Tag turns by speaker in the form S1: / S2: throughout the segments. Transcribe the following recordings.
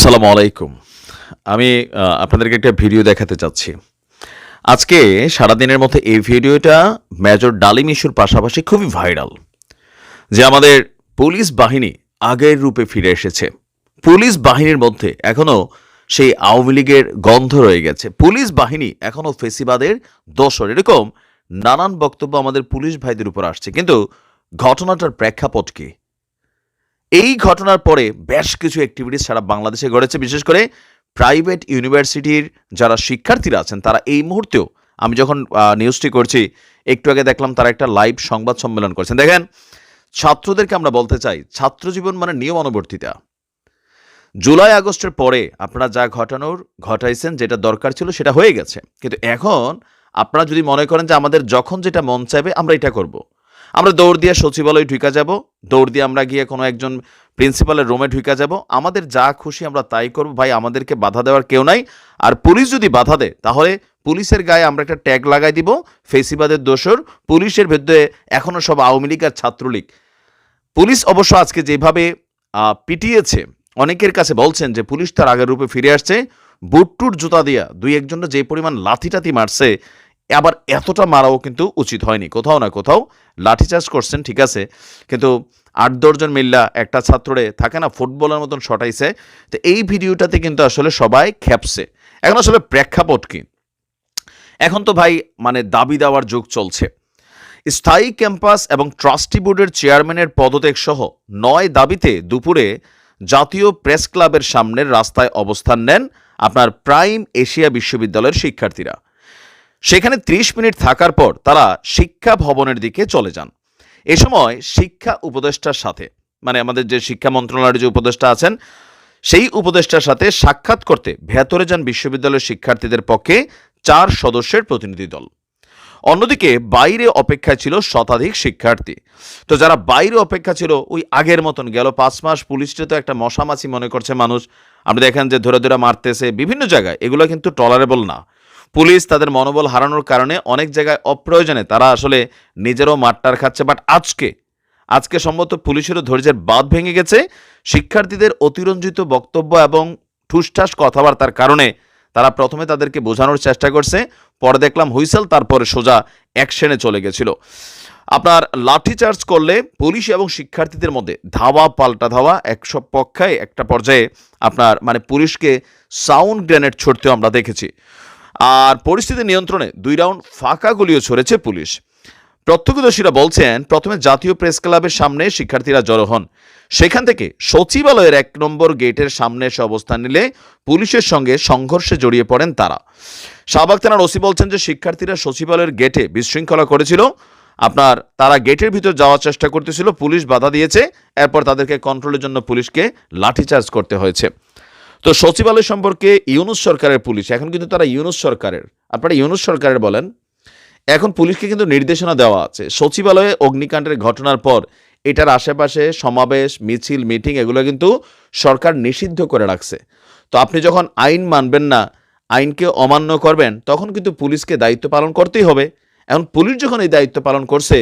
S1: আসসালামু আলাইকুম। আমি আপনাদেরকে একটা ভিডিও দেখাতে চাচ্ছি। আজকে সারাদিনের মধ্যে এই ভিডিওটা মেজর ডালিম ইস্যুর পাশাপাশি খুবই ভাইরাল, যে আমাদের পুলিশ বাহিনী আগের রূপে ফিরে এসেছে। পুলিশ বাহিনীর মধ্যে এখনও সেই আওয়ামী লীগের গন্ধ রয়ে গেছে। পুলিশ বাহিনী এখনও ফেসিবাদের দোষর। এরকম নানান বক্তব্য আমাদের পুলিশ ভাইদের উপর আসছে। কিন্তু ঘটনাটার প্রেক্ষাপট কি? এই ঘটনার পরে বেশ কিছু অ্যাক্টিভিটিস সারা বাংলাদেশে গড়েছে। বিশেষ করে প্রাইভেট ইউনিভার্সিটির যারা শিক্ষার্থীরা আছেন, তারা এই মুহূর্তেও আমি যখন নিউজটি করছি, একটু আগে দেখলাম তারা একটা লাইভ সংবাদ সম্মেলন করছেন। দেখেন, ছাত্রদেরকে আমরা বলতে চাই ছাত্র জীবন মানে নিয়মানুবর্তিতা জুলাই আগস্টের পরে আপনারা যা ঘটানোর, ঘটাইছেন, যেটা দরকার ছিল সেটা হয়ে গেছে। কিন্তু এখন আপনারা যদি মনে করেন যে আমাদের যখন যেটা মন চাইবে আমরা এটা করব। আমরা দৌড় দিয়ে সচিবালয়ে ঢুকা যাব, দৌড় দিয়ে আমরা গিয়ে কোনো একজন প্রিন্সিপালের রুমে ঢুকা যাব। আমাদের যা খুশি আমরা তাই করব। ভাই, আমাদেরকে বাধা দেওয়ার কেউ নাই। আর পুলিশ যদি বাধা দেয়, তাহলে পুলিশের গায়ে আমরা একটা ট্যাগ লাগাই দিব, ফেসিবাদের দোষর। পুলিশের ভেতরে এখনও সব আওয়ামী লীগ আর ছাত্রলীগ। পুলিশ অবশ্য আজকে যেভাবে পিটিয়েছে, অনেকের কাছে বলছেন যে পুলিশ তার আগের রূপে ফিরে আসছে। বুটটুর জুতা দিয়া দুই একজনটা যে পরিমাণ লাথি টাথি মারছে আবার এতটা মারাও কিন্তু উচিত হয়নি। কোথাও না কোথাও লাঠিচার্জ করছেন, ঠিক আছে, কিন্তু আট দশজন মিল্লা একটা ছাত্ররে থাকে না, ফুটবলের মতন শটাইছে তো এই ভিডিওটাতে কিন্তু আসলে সবাই খেপছে। এখন আসলে প্রেক্ষাপট কি? এখন তো ভাই মানে দাবি দেওয়ার যুগ চলছে। স্থায়ী ক্যাম্পাস এবং ট্রাস্টি বোর্ডের চেয়ারম্যানের পদত্যাগ সহ নয় দাবিতে দুপুরে জাতীয় প্রেস ক্লাবের সামনের রাস্তায় অবস্থান নেন আপনার প্রাইম এশিয়া বিশ্ববিদ্যালয়ের শিক্ষার্থীরা। সেখানে ত্রিশ মিনিট থাকার পর তারা শিক্ষা ভবনের দিকে চলে যান। এ সময় শিক্ষা উপদেষ্টার সাথে মানে আমাদের যে শিক্ষা মন্ত্রণালয়ের যে উপদেষ্টা আছেন, সেই উপদেষ্টার সাথে সাক্ষাৎ করতে ভেতরে যান বিশ্ববিদ্যালয়ের শিক্ষার্থীদের পক্ষে চার সদস্যের প্রতিনিধি দল। অন্যদিকে বাইরে অপেক্ষায় ছিল শতাধিক শিক্ষার্থী। তো যারা বাইরে অপেক্ষা ছিল, ওই আগের মতন গেল। পাঁচ মাস পুলিশটা তো একটা মশামাছি মনে করছে মানুষ। আপনি দেখেন যে ধরে ধরে মারতেছে বিভিন্ন জায়গায়। এগুলো কিন্তু টলারেবল না। পুলিশ তাদের মনোবল হারানোর কারণে অনেক জায়গায় অপ্রয়োজনে তারা আসলে নিজেরও মারটার খাচ্ছে। বাট আজকে আজকে সম্ভবত পুলিশেরও ধৈর্যের বাঁধ ভেঙে গেছে। শিক্ষার্থীদের অতিরঞ্জিত বক্তব্য এবং ঠুসঠাস কথাবার্তার কারণে তারা প্রথমে তাদেরকে বোঝানোর চেষ্টা করছে। পরে দেখলাম হুইসেল তারপরে সোজা অ্যাকশনে চলে গেছিল। আপনার লাঠিচার্জ করলে পুলিশ এবং শিক্ষার্থীদের মধ্যে ধাওয়া, পাল্টা ধাওয়া একশো পক্ষায় একটা পর্যায়ে আপনার মানে পুলিশকে সাউন্ড গ্রেনেড ছুটতেও আমরা দেখেছি। আর পরিস্থিতি নিয়ন্ত্রণে দুই রাউন্ড ফাঁকা গুলিও ছড়েছে পুলিশ। প্রত্যক্ষদর্শীরা বলছেন, প্রথমে জাতীয় প্রেস ক্লাবের সামনে শিক্ষার্থীরা জড়ো হন। সেখান থেকে সচিবালয়ের এক নম্বর গেটের সামনে এসে অবস্থান নিলে পুলিশের সঙ্গে সংঘর্ষে জড়িয়ে পড়েন তারা। শাহবাগ থানার ওসি বলছেন যে, শিক্ষার্থীরা সচিবালয়ের গেটে বিশৃঙ্খলা করেছিল। আপনার, তারা গেটের ভিতর যাওয়ার চেষ্টা করতেছিল, পুলিশ বাধা দিয়েছে। এরপর তাদেরকে কন্ট্রোলের জন্য পুলিশকে লাঠিচার্জ করতে হয়েছে। তো সচিবালয় সম্পর্কে ইউনুস সরকারের পুলিশ, এখন কিন্তু তারা ইউনুস সরকারের। আপনারা ইউনুস সরকারের বলেন, এখন পুলিশকে কিন্তু নির্দেশনা দেওয়া আছে। সচিবালয়ে অগ্নিকাণ্ডের ঘটনার পর এটার আশেপাশে সমাবেশ, মিছিল, মিটিং, এগুলো কিন্তু সরকার নিষিদ্ধ করে রাখছে। তো আপনি যখন আইন মানবেন না, আইনকে অমান্য করবেন, তখন কিন্তু পুলিশকে দায়িত্ব পালন করতেই হবে। এখন পুলিশ যখন এই দায়িত্ব পালন করছে,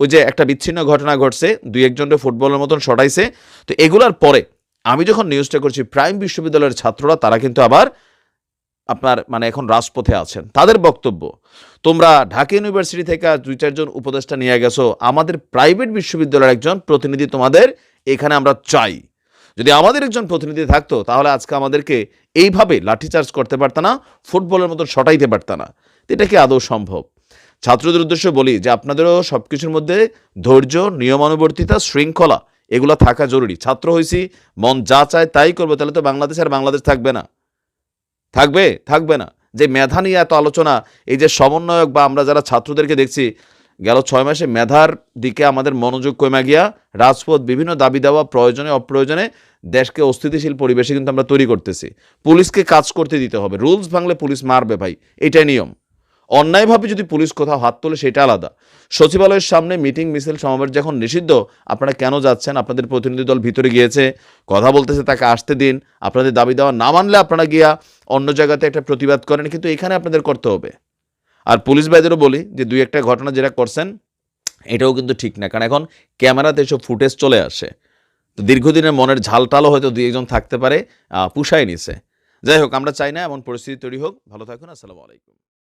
S1: ওই যে একটা বিচ্ছিন্ন ঘটনা ঘটছে, দুই একজনকে ফুটবলের মতন সটাইছে তো এগুলার পরে আমি যখন নিউজটা করছি প্রাইম বিশ্ববিদ্যালয়ের ছাত্ররা, তারা কিন্তু আবার আপনার মানে এখন রাজপথে আছেন। তাদের বক্তব্য, তোমরা ঢাকা ইউনিভার্সিটি থেকে দুই চারজন উপদেষ্টা নিয়ে গেছো, আমাদের প্রাইভেট বিশ্ববিদ্যালয়ের একজন প্রতিনিধি তোমাদের এখানে আমরা চাই। যদি আমাদের একজন প্রতিনিধি থাকতো, তাহলে আজকে আমাদেরকে এইভাবে লাঠিচার্জ করতে পারত না, ফুটবলের মতো সটাইতে পারত না। এটা কি আদৌ সম্ভব? ছাত্রদের উদ্দেশ্যে বলি যে, আপনাদেরও সব কিছুর মধ্যে ধৈর্য, নিয়মানুবর্তিতা, শৃঙ্খলা এগুলো থাকা জরুরি। ছাত্র হয়েছি মন যা চায় তাই করব, তাহলে তো বাংলাদেশ আর বাংলাদেশ থাকবে না। থাকবে থাকবে না। যে মেধা নিয়ে এত আলোচনা, এই যে সমন্বয়ক বা আমরা যারা ছাত্রদেরকে দেখছি, গেল ছয় মাসে মেধার দিকে আমাদের মনোযোগ কমে গিয়া রাজপথ বিভিন্ন দাবি দেওয়া, প্রয়োজনে, অপ্রয়োজনে দেশকে অস্থিতিশীল পরিবেশে কিন্তু আমরা তৈরি করতেছি। পুলিশকে কাজ করতে দিতে হবে। রুলস ভাঙলে পুলিশ মারবে ভাই, এটাই নিয়ম। অন্যায়ভাবে যদি পুলিশ কোথাও হাত তোলে, সেটা আলাদা। সচিবালয়ের সামনে মিটিং, মিছিল, সমাবেশ যখন নিষিদ্ধ, আপনারা কেন যাচ্ছেন? আপনাদের প্রতিনিধি দল ভিতরে গিয়েছে, কথা বলতেছে, তাকে আসতে দিন। আপনাদের দাবি দেওয়া না মানলে আপনারা গিয়া অন্য জায়গাতে একটা প্রতিবাদ করেন, কিন্তু এখানে আপনাদের করতে হবে। আর পুলিশ ভাইদেরও বলি যে, দুই একটা ঘটনা যেটা করছেন, এটাও কিন্তু ঠিক না। কারণ এখন ক্যামেরাতে এসব ফুটেজ চলে আসে। তো দীর্ঘদিনের মনের ঝালটালও হয়তো দুই একজন থাকতে পারে পুষায় নিছে। যাই হোক, আমরা চাই না এমন পরিস্থিতি তৈরি হোক। ভালো থাকুন, আসসালামু আলাইকুম।